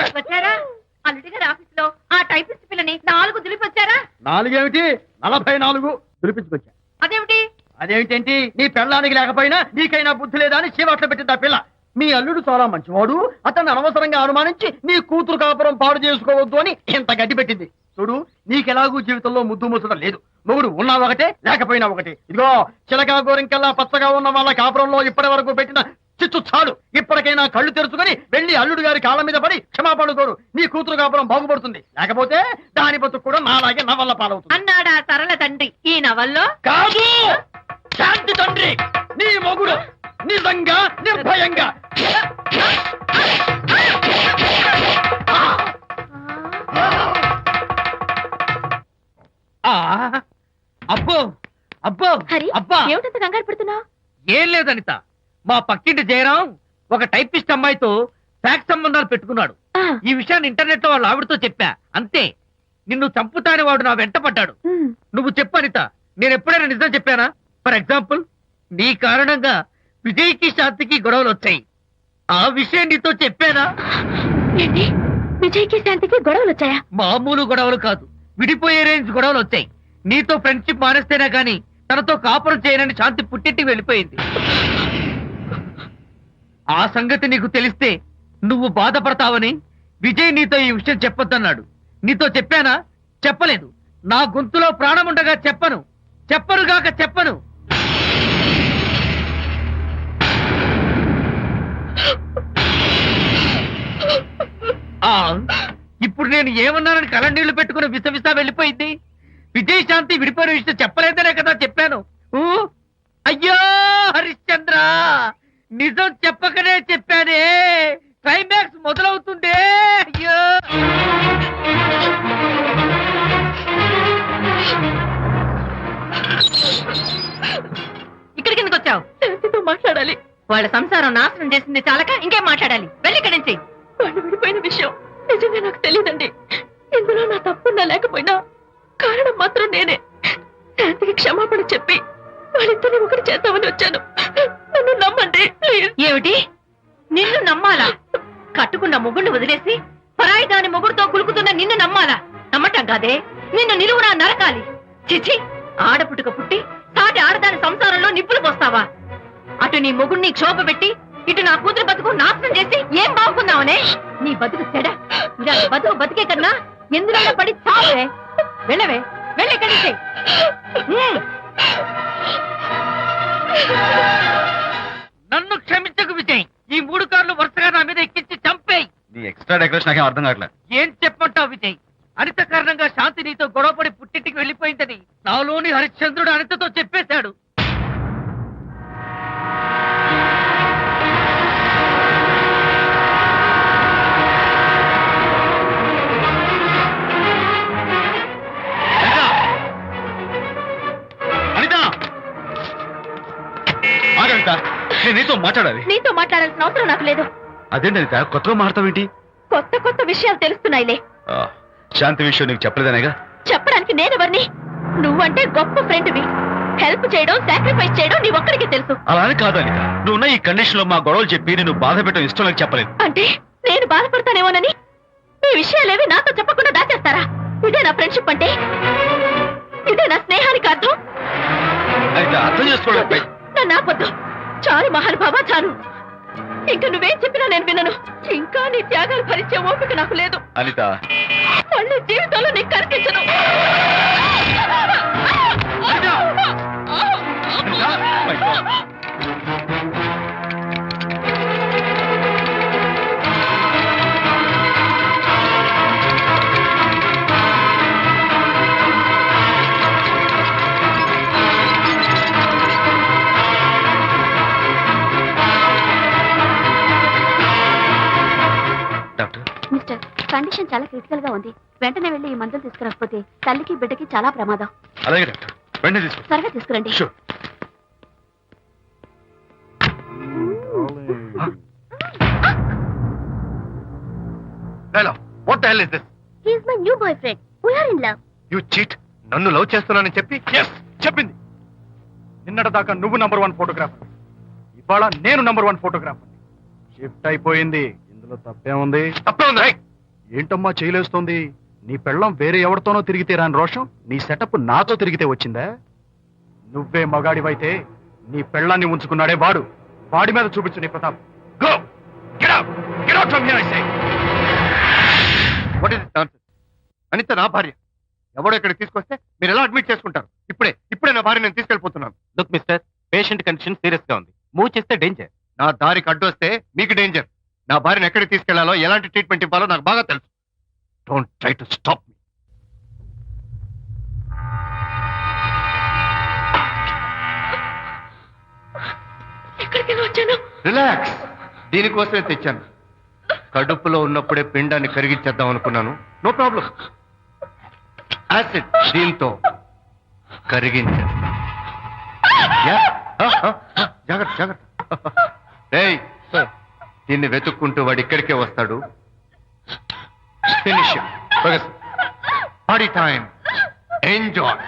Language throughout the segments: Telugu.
వచ్చారా అల్లుడి గారి ఆఫీస్లో ఆ టైపిస్ట్ పిల్లని నాలుగు దులిపొచ్చారా? నాలుగేమిటి? నలభై నాలుగు అదేమిటి? అదేమిటేంటి? నీ పెళ్ళానికి లేకపోయినా నీకైనా బుద్ధి లేదా అని చీవాట్లు పెట్టింది ఆ పిల్ల. మీ అల్లుడు చాలా మంచివాడు. అతన్ని అనవసరంగా అనుమానించి నీ కూతురు కాపురం పాడు చేసుకోవద్దు అని ఇంత గడ్డి పెట్టింది. చూడు నీకెలాగూ జీవితంలో ముద్దు ముచ్చడం లేదు. మొగుడు ఉన్నా ఒకటే లేకపోయినా ఒకటే. ఇదిగో చిలకా గోరింకల్లా పచ్చగా ఉన్న వాళ్ళ కాపురంలో ఇప్పటి వరకు పెట్టిన చిచ్చు చాలు. ఇప్పటికైనా కళ్ళు తెరుచుకొని వెళ్ళి అల్లుడు గారి కాళ్ళ మీద పడి క్షమాపణ కోరు. నీ కూతురు కాపురం బాగుపడుతుంది. లేకపోతే దాని బతుకు కూడా నాలాగే నవల్ల పాలవుతుంది. అన్నాడా సరళ తండ్రి. ఈ నవల్లో కాదు! శాంతి తండ్రి! నీ మొగుడు నిజంగా నిర్భయంగా. ఆ! అబ్బో! అబ్బో! హరి అబ్బా! ఏమిటంత కంగారు పడుతున్నావు? ఏం లేదు అనిత మా పక్కింటి జయరాం ఒక టైపిస్ట్ అమ్మాయితో ఫ్యాక్స్ సంబంధాలు పెట్టుకున్నాడు. ఈ విషయాన్ని ఇంటర్నెట్లో వాళ్ళ ఆవిడతో చెప్పా. అంతే. నిన్ను చంపుతాని వాడు నా వెంట పడ్డాడు. నువ్వు చెప్పు అనిత. నేను ఎప్పుడైనా నిజం చెప్పానా? ఫర్ ఎగ్జాంపుల్ నీ కారణంగా విజయ్కి శాంతికి గొడవలు వచ్చాయి. ఆ విషయం నీతో చెప్పానా? ఏంటి? విజయ్కి శాంతికి గొడవలు వచ్చాయా? మామూలు గొడవలు కాదు. విడిపోయే రేంజ్ గొడవలు వచ్చాయి. నీతో ఫ్రెండ్షిప్ మానేస్తేనే గాని తనతో కాపురం చేయనని శాంతి పుట్టింటికి వెళ్ళిపోయింది. ఆ సంగతి నీకు తెలిస్తే నువ్వు బాధపడతావని విజయ్ నీతో ఈ విషయం చెప్పొద్దన్నాడు. నీతో చెప్పానా? చెప్పలేదు. నా గొంతులో ప్రాణముండగా చెప్పను. చెప్పరుగాక చెప్పను. ఆ ఇప్పుడు నేను ఏమన్నానని కలండీళ్ళు పెట్టుకుని విసవిసా వెళ్ళిపోయింది? విజయ్ శాంతి విడిపోయిన విషయం చెప్పలేదనే కదా చెప్పాను. అయ్యో హరిశ్చంద్ర! నిజం చెప్పకనే చెప్పానే. క్లైమాక్స్ మొదలవుతుందే. అయ్యో. ఇక్కడికి ఎందుకు వచ్చావు? శాంతితో మాట్లాడాలి? వాళ్ళ సంసారం నాశనం చేసింది చాలక ఇంకేం మాట్లాడాలి? వెళ్ళి ఇక్కడి నుంచి. వాళ్ళు విడిపోయిన విషయం నిజంగా నాకు తెలియదండి. ఇందులో నా తప్పున్నా లేకపోయినా కారణం మాత్రం నేనే. శాంతికి క్షమాపణ చెప్పి వాళ్ళిద్దరిని ఒకటి చేద్దామని వచ్చాను. నన్ను నమ్మండి ఏమిటి? నిన్ను నమ్మాలా? కట్టుకున్న మొగుడిని వదిలేసి పరాయి దాని మొగుడుతో కులుకుతున్న నిన్ను నమ్మాలా? నమ్మటం కాదే. నిన్ను నిలువునా నరకాలి. చిచి ఆడపుట్టుక పుట్టి సాటి ఆడదాని సంసారంలో నిప్పులు పోస్తావా? అటు నీ మొగుడిని క్షోభ పెట్టి ఇటు నా కూతురు బతుకు నాశనం చేసి ఏం బాగుకుందామనే? నీ బతుకు చెడ ఇలాంటి బతుకు బతికే కన్నా ఎందులో పడి చావే. వెళ్ళవే. వెళ్ళి. హ్మ్. నన్ను క్షమించకు విజయ్. ఈ మూడు కార్లు వరుసగా నా మీద ఎక్కించి చంపేయి. నీ ఎక్స్ట్రా డెకరేషన్ నాకేం అర్థం కావట్లేదు ఏం చెప్పంటావు విజయ్? అనిత కారణంగా శాంతి నీతో గొడవపడి పుట్టింటికి వెళ్ళిపోయిందని నాలోని హరిశ్చంద్రుడు అనితతో చెప్పేశాడు. ఆగనిత నేను నీతో మాట్లాడాలి. నీతో మాట్లాడాల్సిన అవసరం నాకు లేదు. అదేంటి అనిత కొత్తగా మాట్లాడతావేంటి కొత్త కొత్త విషయాలు తెలుస్తున్నాయిలే. శాంతి విషయం నీకు చెప్పలేదనేగా? చెప్పడానికి నేనెవరిని? నువ్వంటే గొప్ప ఫ్రెండ్వి. హెల్ప్ చేయడం సాక్రిఫైస్ చేయడం నీ ఒక్కడికి తెలుసు. అలా కాదు అనిత. నువ్వున్న ఈ కండిషన్లో మా గొడవలు చెప్పి నేను బాధ పెట్టడం ఇష్టం నాకు చెప్పలేదు. అంటే నేను బాధపడతానేమోనని? ఈ విషయాలేవి నాతో చెప్పకుండా దాచేస్తారా? ఇదే నా ఫ్రెండ్షిప్ అంటే. ఇదే నా స్నేహానికి అర్థం. అనిత అర్థం చేసుకోవడం నన్ను ఆపొద్దు. చాలు మహానుభావ చాలు ఇంకా నువ్వేం చెప్పినా నేను వినను. ఇంకా నీ త్యాగాలు భరించే ఓపిక నాకు లేదు. అనిత. మళ్ళీ జీవితంలో నీకు కనిపించను. My God. మిస్టర్ కండిషన్ చాలా క్రిటికల్గా ఉంది. వెంటనే వెళ్ళి ఈ మందులు తీసుకురాకపోతే తల్లికి బిడ్డకి చాలా ప్రమాదం. అలాగే డాక్టర్. వెంటనే తీసుకో. త్వరగా తీసుకురండి. Sure. Hello what the hell is this he's my new boyfriend we're in love you cheat నన్ను లవ్ చేస్తున్నానని చెప్పి? చెప్పింది. నిన్నటి దాకా నువ్వు నంబర్ వన్ ఫోటోగ్రాఫర్ ఇవాళ నేను నంబర్ వన్ ఫోటోగ్రాఫర్ షిఫ్ట్ అయిపోయింది. ఇందులో తప్పే ఉంది తప్పే ఉంది ఏంటమ్మా చేయలేస్తోంది? నీ పెళ్ళం వేరే ఎవరితోనో తిరిగితే రాని రోషం నీ సెటప్ నాతో తిరిగితే వచ్చిందా? నువ్వే మగాడివైతే నీ పెళ్ళాన్ని ఉంచుకున్నాడే వాడు. వాడి మీద చూపించు నీ Pratap. Go get out get out from here I say what is nonsense Anitha నా భార్య. ఎవడో ఇక్కడికి తీసుకొస్తే మీరు ఎలా అడ్మిట్ చేసుకుంటారు? ఇప్పుడే ఇప్పుడే నా భార్య నేను తీసుకెళ్ళిపోతున్నాను. లుక్ మిస్టర్ పేషెంట్ కండిషన్ సీరియస్గా ఉంది. మూవ్ చేస్తే డేంజర్ నా దారికి అడ్డు వస్తే మీకు డేంజర్ నా భార్యను ఎక్కడికి తీసుకెళ్ళాలో ఎలాంటి ట్రీట్మెంట్ ఇవ్వాలో నాకు బాగా తెలుసు. Don't try to stop me relax దీనికోసమే తెచ్చాను. కడుపులో ఉన్నప్పుడే పిండాన్ని కరిగించేద్దాం అనుకున్నాను. నో ప్రాబ్లం యాసిడ్ దీంతో కరిగించాను జాగ్రత్త జాగ్రత్త. దీన్ని వెతుక్కుంటూ వాడు ఇక్కడికే వస్తాడు. ఫినిష్ పార్టీ టైం ఎంజాయ్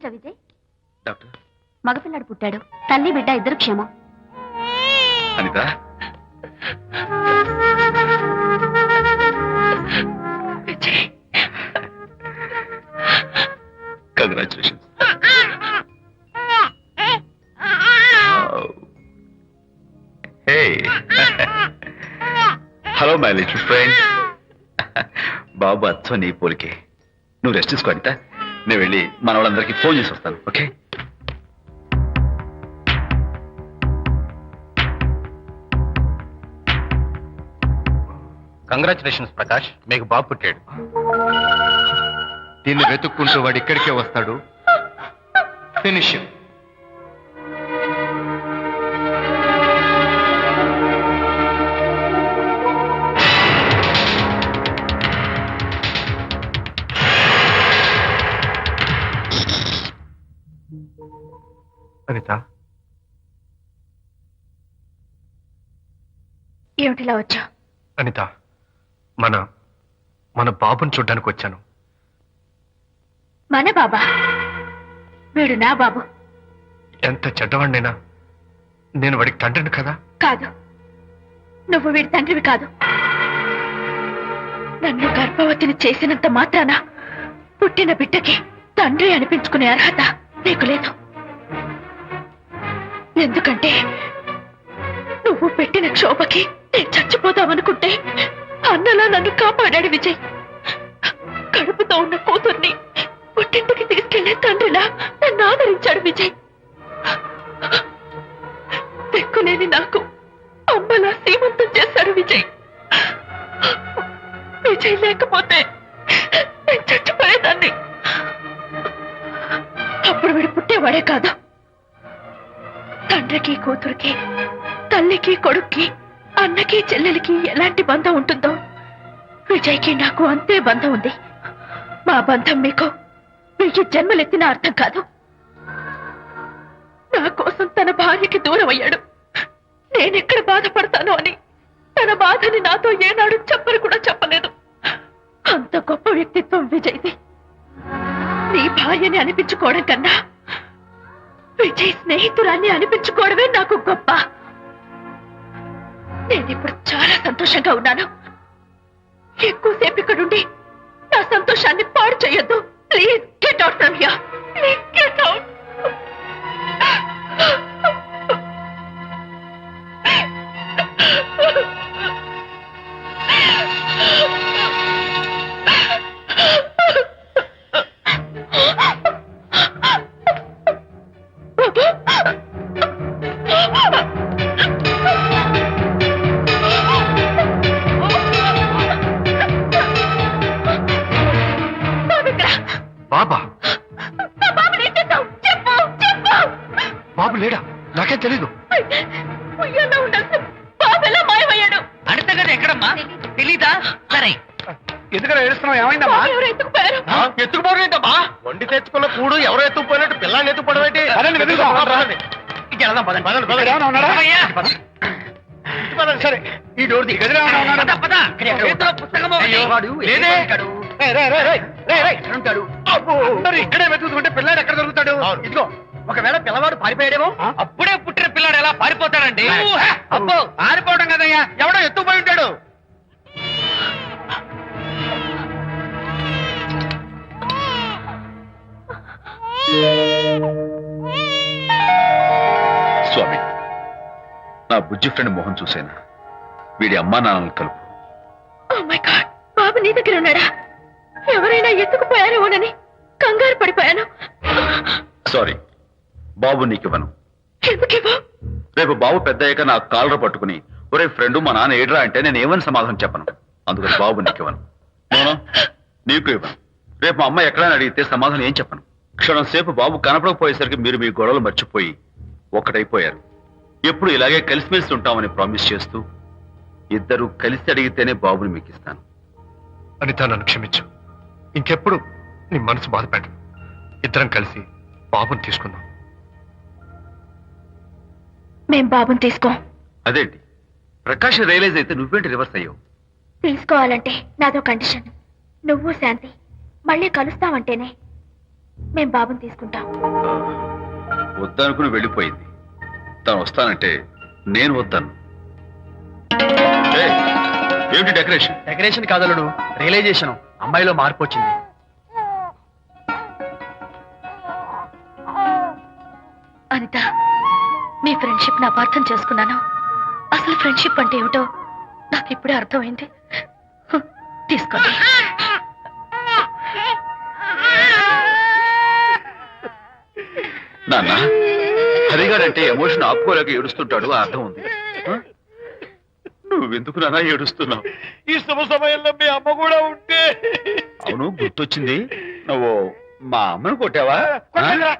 ఏమిటా విజయ్ డాక్టర్. మగపిల్లాడు పుట్టాడు. తల్లి బిడ్డ ఇద్దరు క్షేమం. Anitha. Congratulations hello my little friend బాబు అచ్చో నీ పోలికే. నువ్వు రెస్ట్ తీసుకో అనిత. నేను వెళ్ళి మన వాళ్ళందరికీ ఫోన్ చేసి వస్తాను ఓకే? కంగ్రాచులేషన్స్ ప్రకాష్ మీకు బాబు పుట్టాడు. దీన్ని వెతుక్కుంటూ వాడు ఇక్కడికే వస్తాడు. ఫినిష్ అనిత ఏమిటిలా వచ్చా? అనిత మన మన బాబుని చూడ్డానికి వచ్చాను. మన బాబా? వీడు నా బాబు. ఎంత చెడ్డవాడినైనా నేను వాడికి తండ్రిని కదా? కాదు. నువ్వు వీడి తండ్రివి కాదు. నన్ను గర్భవతిని చేసినంత మాత్రాన పుట్టిన బిడ్డకి తండ్రి అనిపించుకునే అర్హత నీకు లేదు. ఎందుకంటే నువ్వు పెట్టిన క్షోభకి నేను చచ్చిపోతామనుకుంటే అన్నలా నన్ను కాపాడాడు విజయ్. కడుపుతో ఉన్న కూతుర్ని పుట్టింటికి తీసుకెళ్ళే తండ్రిలా నన్ను ఆదరించాడు విజయ్. దిక్కులేని నాకు అమ్మలా సీమంతం చేశాడు విజయ్. విజయ్ లేకపోతే నేను చచ్చిపోయేదాన్ని. అప్పుడు వీడు పుట్టేవాడే కాదా. తండ్రికి కూతురికి తల్లికి కొడుక్కి అన్నకి చెల్లెలికి ఎలాంటి బంధం ఉంటుందో? విజయ్కి నాకు అంతే బంధం ఉంది. మా బంధం మీకు. వెయ్యి జన్మలెత్తిన అర్థం కాదు. నా కోసం తన భార్యకి దూరం అయ్యాడు. నేనెక్కడ బాధపడతానో అని తన బాధని నాతో ఏనాడు చెప్పని కూడా చెప్పలేదు. అంత గొప్ప వ్యక్తిత్వం విజయ్ది. నీ భార్యని అనిపించుకోవడం కన్నా విజయ్ స్నేహితురాన్ని అనిపించుకోవడమే నాకు గొప్ప. నేనిప్పుడు చాలా సంతోషంగా ఉన్నాను. ఎక్కువసేపు ఇక్కడుండి నా సంతోషాన్ని పాడు చేయొద్దు. ప్లీజ్. బాబా. బాబుని ఏం చేశావు? చెప్పు చెప్పు. బాబు లేడా? నాకేం తెలీదు. అనిత గారు ఎక్కడమ్మా? తెలీదా? సరే. ఎందుకలా ఏడుస్తున్నావు? ఏమైందమ్మా? ఏంటమ్మా? వండి తెచ్చుకున్న కూడు ఎవరో ఎత్తుకుపోయినట్టు పిల్లాన్ని ఎత్తుకుపోవడం సరే ఈ డోర్ ది గదిలో ఏమైనా ఉన్నాడా? పద, పద. ఇక్కడ ఎక్కడ చేతిలో పుస్తకం ఉంటాడు? ఇక్కడే వెతుకుతుంటే పిల్లాడు ఎక్కడ దొరుకుతాడు? ఇదిగో ఒకవేళ పిల్లవాడు పారిపోయాడేమో అప్పుడే పుట్టిన పిల్లాడు ఎలా పారిపోతాడండి? అబ్బో పారిపోవడం కదయ్యా. ఎవడో ఎత్తుకుపోయి ఉంటాడు. స్వామి నా బుజ్జి ఫ్రెండ్ మోహన్ చూసేనా వీడి అమ్మా నాన్నలు కలుపు. ఓ మై గాడ్ బాబు నీ దగ్గర ఉన్నాడా? ఎవరైనా ఎత్తుకుపోయారేమోనని కంగారు పడిపోయాను. సారీ బాబు నీకివ్వను. రేపు బాబు పెద్ద అయ్యాక నా కాలర్ పట్టుకుని ఒరే ఫ్రెండ్ మా నాన్న ఏడ్రా అంటే నేను ఏమని సమాధానం చెప్పను? అందుకని బాబు నీకివ్వను. నోనో నీకు ఇవ్వను. రేపు మా అమ్మ ఎక్కడైనా అడిగితే సమాధానం ఏం చెప్పను? క్షణం సేపు బాబు కనపడకపోయేసరికి మీరు మీ గొడవలు మర్చిపోయి ఒక్కటైపోయారు ఎప్పుడు ఇలాగే కలిసిమెలిసి ఉంటామని ప్రామిస్ చేస్తూ ఇద్దరు కలిసి అడిగితేనే బాబుని మీకు ఇస్తాను అనిత నన్ను క్షమించు. ఇంకెప్పుడు నీ మనసు బాధపెట్టను ఇద్దరం కలిసి బాబుని తీసుకుందాం. మేం బాబుని తీసుకో. అదేంటి? ప్రకాష్ రియలైజ్ అయితే నువ్వేంటి రివర్స్ అయ్యావు? తీసుకోవాలంటే నాదో కండిషన్. నువ్వు శాంతి మళ్ళీ కలుస్తావంటేనే మేము బాబుని తీసుకుంటాం. వద్దనుకుని వెళ్ళిపోయింది. తను వస్తానంటే నేను వద్దాను. ఏమిటి డెకరేషన్? Decoration కాదలుడు realisation. అమ్మాయిలో మార్పు వచ్చింది. అనిత మీ ఫ్రెండ్షిప్ నా అపార్థం చేసుకున్నాను. అసలు ఫ్రెండ్షిప్ అంటే ఏమిటో నాకు ఇప్పుడే అర్థమైంది. తీసుకోండి. నాన్న హరిగారంటే ఎమోషన్ ఆపుకోలేక ఏడుస్తుంటాడు ఆ అర్థం ఉంది? నువ్వెందుకు నాన్న ఏడుస్తున్నావు? ఈ శుభ సమయంలో మీ అమ్మ కూడా ఉంటే. అవును గుర్తొచ్చింది. నువ్వు మా అమ్మను కొట్టావా?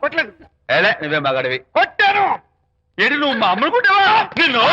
కొట్టలేదు. ఏలే నువ్వే మగాడివి. కొట్టాను. ఏడి నువ్వు మా అమ్మను కొట్టావా? నిన్ను?